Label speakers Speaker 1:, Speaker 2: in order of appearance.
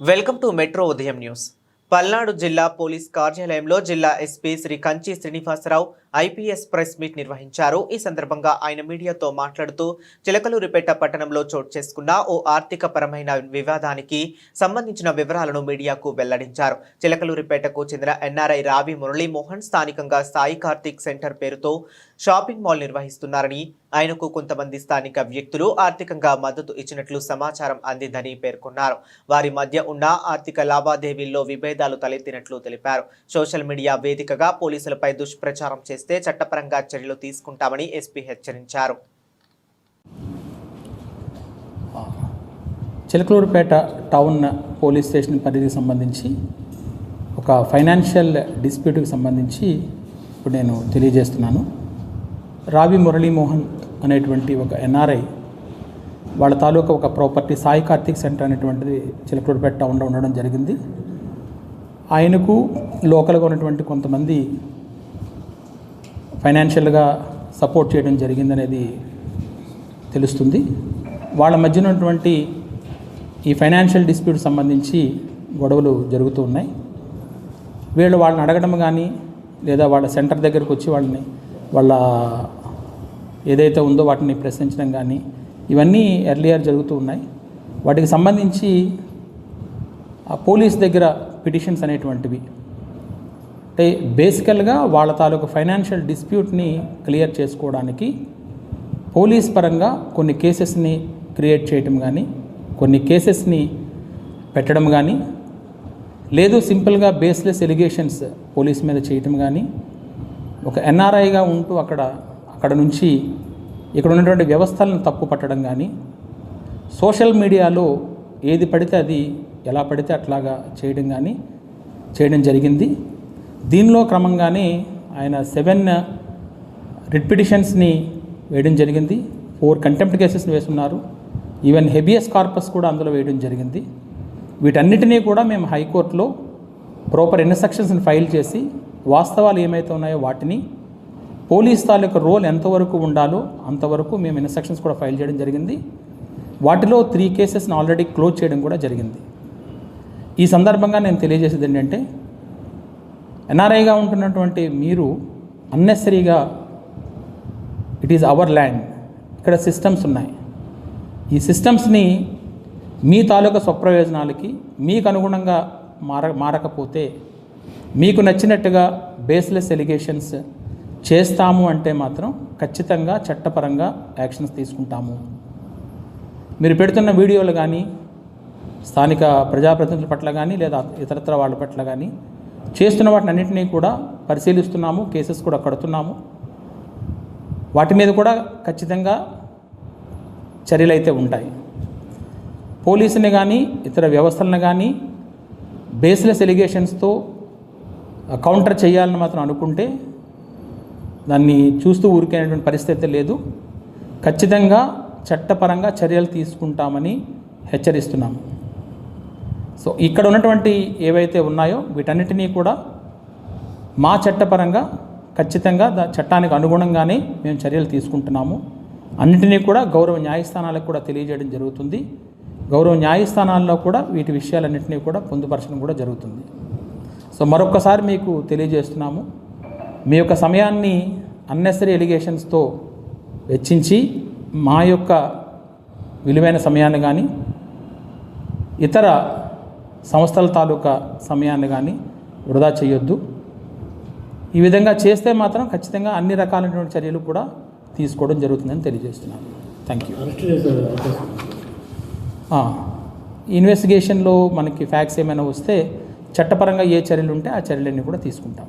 Speaker 1: Welcome to metro ఉదయం news. Palnadu జిల్లా police కార్యాలయంలో జిల్లా SP Shri Kanchi Srinivasarao IPS press meet నిర్వహించారు. ఈ సందర్భంగా ఆయన మీడియాతో మాట్లాడుతూ చిలకలూరిపేట పట్టణంలో చోటు చేసుకున్న ఓ ఆర్థిక పరమైన వివాదానికి సంబంధించిన వివరాలను మీడియాకు వెల్లడించారు. చిలకలూరిపేటకు చెందిన ఎన్ఆర్ఐ రావి మురళీమోహన్ స్థానికంగా సాయి కార్తిక్ సెంటర్ పేరుతో షాపింగ్ మాల్ నిర్వహిస్తున్నారని ఆయనకు కొంతమంది స్థానిక వ్యక్తులు ఆర్థికంగా మద్దతు ఇచ్చినట్లు సమాచారం అందిందని పేర్కొన్నారు. వారి మధ్య ఉన్న ఆర్థిక లావాదేవీల్లో విభేదాలు తలెత్తినట్లు తెలిపారు. సోషల్ మీడియా వేదికగా పోలీసులపై దుష్ప్రచారం చేస్తే చట్టపరంగా చర్యలు తీసుకుంటామని ఎస్పీ హెచ్చరించారు.
Speaker 2: చిలకలూరుపేట టౌన్ పోలీస్ స్టేషన్ పరిధికి సంబంధించి ఒక ఫైనాన్షియల్ డిస్ప్యూట్కి సంబంధించి ఇప్పుడు నేను తెలియజేస్తున్నాను. రావి మురళీమోహన్ అనేటువంటి ఒక ఎన్ఆర్ఐ వాళ్ళ తాలూకా ఒక ప్రాపర్టీ సాయి కార్తిక్ సెంటర్ అనేటువంటిది చిలకలూరుపేట టౌన్లో ఉండడం జరిగింది. ఆయనకు లోకల్గా ఉన్నటువంటి కొంతమంది ఫైనాన్షియల్గా సపోర్ట్ చేయడం జరిగిందనేది తెలుస్తుంది. వాళ్ళ మధ్య ఉన్నటువంటి ఈ ఫైనాన్షియల్ డిస్ప్యూట్ సంబంధించి గొడవలు జరుగుతూ ఉన్నాయి. వీళ్ళు వాళ్ళని అడగడం కానీ లేదా వాళ్ళ సెంటర్ దగ్గరకు వచ్చి వాళ్ళని వాళ్ళ ఏదైతే ఉందో వాటిని ప్రశ్నించడం కానీ ఇవన్నీ ఎర్లియర్ జరుగుతూ ఉన్నాయి. వాటికి సంబంధించి ఆ పోలీస్ దగ్గర పిటిషన్స్ అనేటువంటివి అంటే బేసికల్గా వాళ్ళ తాలూకు ఫైనాన్షియల్ డిస్ప్యూట్ని క్లియర్ చేసుకోవడానికి పోలీస్ పరంగా కొన్ని కేసెస్ని క్రియేట్ చేయటం కానీ కొన్ని కేసెస్ని పెట్టడం కానీ లేదు సింపుల్గా బేస్లెస్ ఎలిగేషన్స్ పోలీస్ మీద చేయటం కానీ ఒక ఎన్ఆర్ఐగా ఉంటూ అక్కడ అక్కడ నుంచి ఇక్కడ ఉన్నటువంటి వ్యవస్థలను తప్పు పట్టడం కానీ సోషల్ మీడియాలో ఏది పడితే అది ఎలా పడితే అట్లాగా చేయడం కానీ చేయడం జరిగింది. దీనిలో క్రమంగానే ఆయన సెవెన్ రిట్ పిటిషన్స్ని వేయడం జరిగింది. ఫోర్ కంటెంప్ట్ కేసెస్ని వేస్తున్నారు. ఈవెన్ హెబియస్ కార్పస్ కూడా అందులో వేయడం జరిగింది. వీటన్నిటినీ కూడా మేము హైకోర్టులో ప్రాపర్ ఇన్స్ట్రక్షన్స్ని ఫైల్ చేసి వాస్తవాలు ఏమైతే ఉన్నాయో వాటిని పోలీస్ తాలూకు రోల్ ఎంతవరకు ఉండాలో అంతవరకు మేము ఇన్స్ట్రక్షన్స్ కూడా ఫైల్ చేయడం జరిగింది. వాటిలో త్రీ కేసెస్ని ఆల్రెడీ క్లోజ్ చేయడం కూడా జరిగింది. ఈ సందర్భంగా నేను తెలియజేసేది ఏంటంటే ఎన్ఆర్ఐగా ఉంటున్నటువంటి మీరు అన్నెసరీగా ఇట్ ఈజ్ అవర్ ల్యాండ్ ఇక్కడ సిస్టమ్స్ ఉన్నాయి. ఈ సిస్టమ్స్ని మీ తాలూకా స్వప్రయోజనాలకి మీకు అనుగుణంగా మార మారకపోతే మీకు నచ్చినట్టుగా బేస్లెస్ ఎలిగేషన్స్ చేస్తాము అంటే మాత్రం ఖచ్చితంగా చట్టపరంగా యాక్షన్స్ తీసుకుంటాము. మీరు పెడుతున్న వీడియోలు కానీ స్థానిక ప్రజాప్రతినిధుల పట్ల కానీ లేదా ఇతరత్ర వాళ్ళ పట్ల కానీ చేస్తున్న వాటిని అన్నింటినీ కూడా పరిశీలిస్తున్నాము కేసెస్ కూడా కడుతున్నాము. వాటి మీద కూడా ఖచ్చితంగా చర్యలు అయితే ఉంటాయి. పోలీసుని కానీ ఇతర వ్యవస్థలను కానీ బేస్లెస్ ఎలిగేషన్స్తో కౌంటర్ చేయాలని మాత్రం అనుకుంటే దాన్ని చూస్తూ ఊరికైనటువంటి పరిస్థితి లేదు. ఖచ్చితంగా చట్టపరంగా చర్యలు తీసుకుంటామని హెచ్చరిస్తున్నాము. సో ఇక్కడ ఉన్నటువంటి ఏవైతే ఉన్నాయో వీటన్నిటినీ కూడా మా చట్టపరంగా ఖచ్చితంగా దా చట్టానికి అనుగుణంగానే మేము చర్యలు తీసుకుంటున్నాము. అన్నింటినీ కూడా గౌరవ న్యాయస్థానాలకు కూడా తెలియజేయడం జరుగుతుంది. గౌరవ న్యాయస్థానాల్లో కూడా వీటి విషయాలన్నింటినీ కూడా పొందుపరచడం కూడా జరుగుతుంది. సో మరొక్కసారి మీకు తెలియజేస్తున్నాము. మీ యొక్క సమయాన్ని అన్నెసరీ ఎలిగేషన్స్తో వెచ్చించి మా యొక్క విలువైన సమయాన్ని కానీ ఇతర సంస్థల తాలూకా సమయాన్ని కానీ వృధా చేయొద్దు. ఈ విధంగా చేస్తే మాత్రం ఖచ్చితంగా అన్ని రకాలైనటువంటి చర్యలు కూడా తీసుకోవడం జరుగుతుందని తెలియజేస్తున్నాను. థ్యాంక్ యూ ఇన్వెస్టిగేషన్లో మనకి ఫ్యాక్ట్స్ ఏమైనా వస్తే చట్టపరంగా ఏ చర్యలు ఉంటే ఆ చర్యలన్నీ కూడా తీసుకుంటాం.